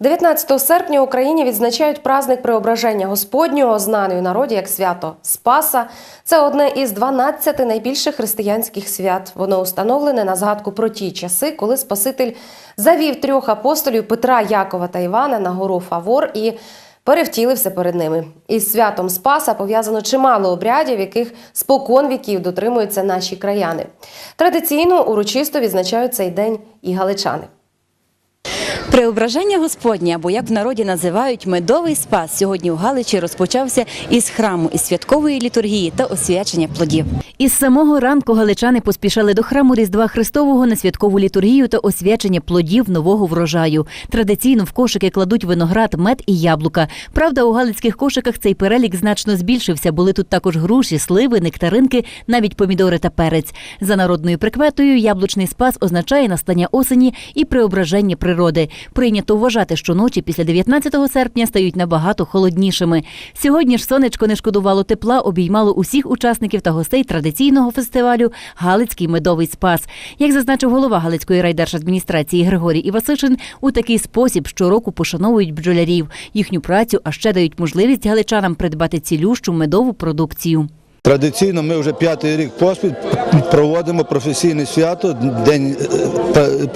19 серпня в Україні відзначають праздник Преображення Господнього, знаний у народі як свято Спаса. Це одне із 12 найбільших християнських свят. Воно установлене на згадку про ті часи, коли Спаситель завів трьох апостолів Петра, Якова та Івана на гору Фавор і перевтілився перед ними. Із святом Спаса пов'язано чимало обрядів, яких спокон віків дотримуються наші краяни. Традиційно урочисто відзначають цей день і галичани. Преображення Господнє, або як в народі називають медовий спас, сьогодні у Галичі розпочався із храму, із святкової літургії та освячення плодів. Із самого ранку галичани поспішали до храму Різдва Христового на святкову літургію та освячення плодів нового врожаю. Традиційно в кошики кладуть виноград, мед і яблука. Правда, у галицьких кошиках цей перелік значно збільшився. Були тут також груші, сливи, нектаринки, навіть помідори та перець. За народною прикметою, яблучний спас означає настання осені і преображення природи. Прийнято вважати, що ночі після 19 серпня стають набагато холоднішими. Сьогодні ж сонечко не шкодувало тепла, обіймало усіх учасників та гостей традиційного фестивалю Галицький медовий спас. Як зазначив голова Галицької райдержадміністрації Григорій Івасишин, у такий спосіб щороку пошановують бджолярів, їхню працю, а ще дають можливість галичанам придбати цілющу медову продукцію. Традиційно ми вже п'ятий рік поспіль проводимо професійне свято, день,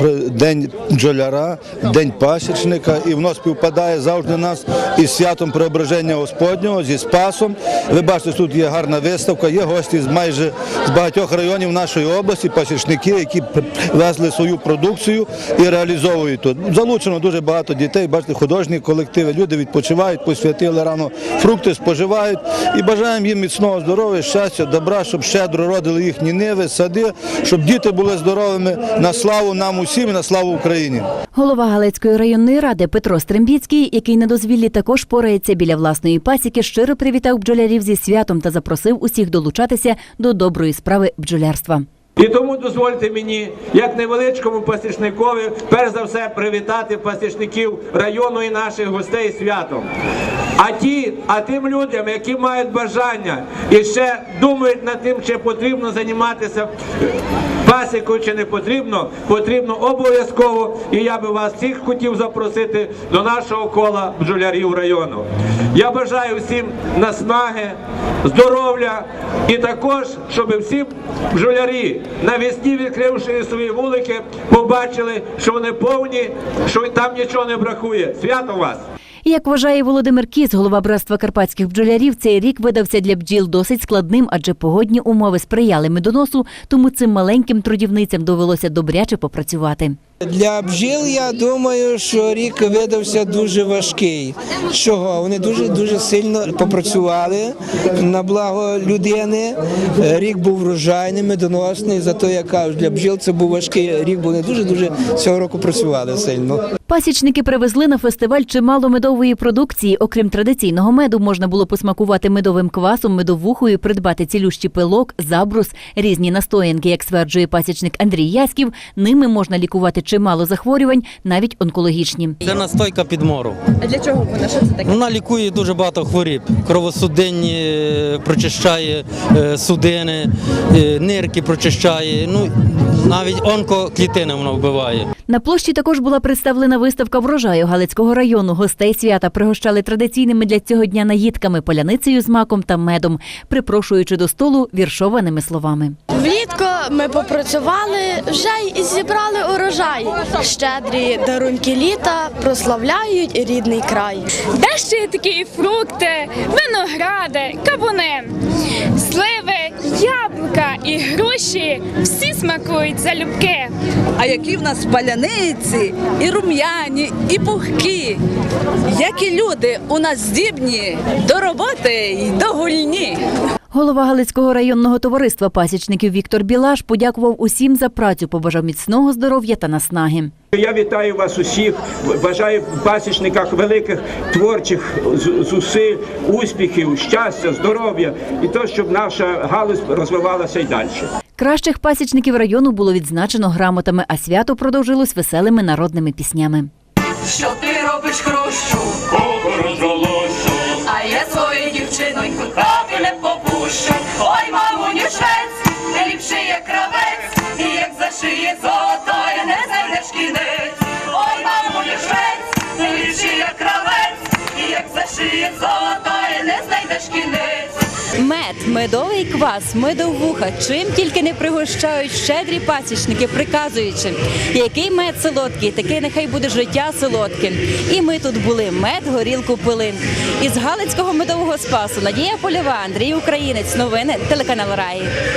е, день бджоляра, день пасічника, і воно співпадає завжди нас із святом Преображення Господнього, зі Спасом. Ви бачите, тут є гарна виставка, є гості з майже з багатьох районів нашої області, пасічники, які везли свою продукцію і реалізовують тут. Залучено дуже багато дітей, бачите, художні колективи, люди відпочивають, посвятили рано фрукти, споживають і бажаємо їм міцного здоров'я, щастя, добра, щоб щедро родили їхні ниви, сади, щоб діти були здоровими на славу нам усім і на славу Україні. Голова Галицької районної ради Петро Стрембіцький, який на дозвіллі також порається біля власної пасіки, щиро привітав бджолярів зі святом та запросив усіх долучатися до доброї справи бджолярства. І тому дозвольте мені, як невеличкому пасічникові, перш за все привітати пасічників району і наших гостей святом. А ті, а тим людям, які мають бажання і ще думають над тим, чи потрібно займатися пасікою, чи не потрібно, потрібно обов'язково. І я би вас всіх хотів запросити до нашого кола бджолярів району. Я бажаю всім наснаги, здоров'я і також, щоб всі бджолярі навесні, відкривши свої вулики, побачили, що вони повні, що там нічого не бракує. Свято вас! Як вважає Володимир Кіс, голова братства карпатських бджолярів, цей рік видався для бджіл досить складним, адже погодні умови сприяли медоносу, тому цим маленьким трудівницям довелося добряче попрацювати. Для бджіл я думаю, що рік видався дуже важкий. Чого? Вони дуже дуже сильно попрацювали на благо людини. Рік був врожайний, медоносний. Зато я кажу, для бджіл це був важкий рік, бо вони дуже дуже цього року працювали сильно. Пасічники привезли на фестиваль чимало медової продукції. Окрім традиційного меду, можна було посмакувати медовим квасом, медовухою, придбати цілющий пилок, забрус, різні настоянки, як стверджує пасічник Андрій Яськів. Ними можна лікувати чимало захворювань, навіть онкологічні. Це настойка підмору. А для чого вона? Що це таке? Вона лікує дуже багато хворіб. Кровосудинні е, прочищає е, судини, е, нирки прочищає. Ну навіть онкоклітини вона вбиває. На площі також була представлена виставка врожаю Галицького району. Гостей свята пригощали традиційними для цього дня наїдками, поляницею з маком та медом, припрошуючи до столу віршованими словами. Влітку ми попрацювали вже й зібрали урожай. Щедрі дарунки літа прославляють рідний край. Де ще є такі фрукти, виногради, кавуни, сливи, яблука і груші всі смакують залюбки. А які в нас паляниці, і рум'яні, і пухкі. Які люди у нас здібні до роботи й до гульні. Голова Галицького районного товариства пасічників Віктор Білаш подякував усім за працю, побажав міцного здоров'я та наснаги. Я вітаю вас усіх, бажаю пасічниках великих творчих зусиль, успіхів, щастя, здоров'я і то, щоб наша галузь розвивалася й далі. Кращих пасічників району було відзначено грамотами, а свято продовжилось веселими народними піснями. Що ти робиш хрущу? душі, ой, мамунючець, не ліпший є кравець, і як зашиє золото, я не знайдеш кінець, ой, мамунючець, не ліпший як кравець, і як зашиє золото, я не знайдеш кінець. Мед, медовий квас, медовуха, чим тільки не пригощають щедрі пасічники, приказуючи, який мед солодкий, таке нехай буде життя солодким. І ми тут були, мед горілку пили. Із Галицького медового спасу Надія Польова, Андрій Українець. Новини телеканал Раї.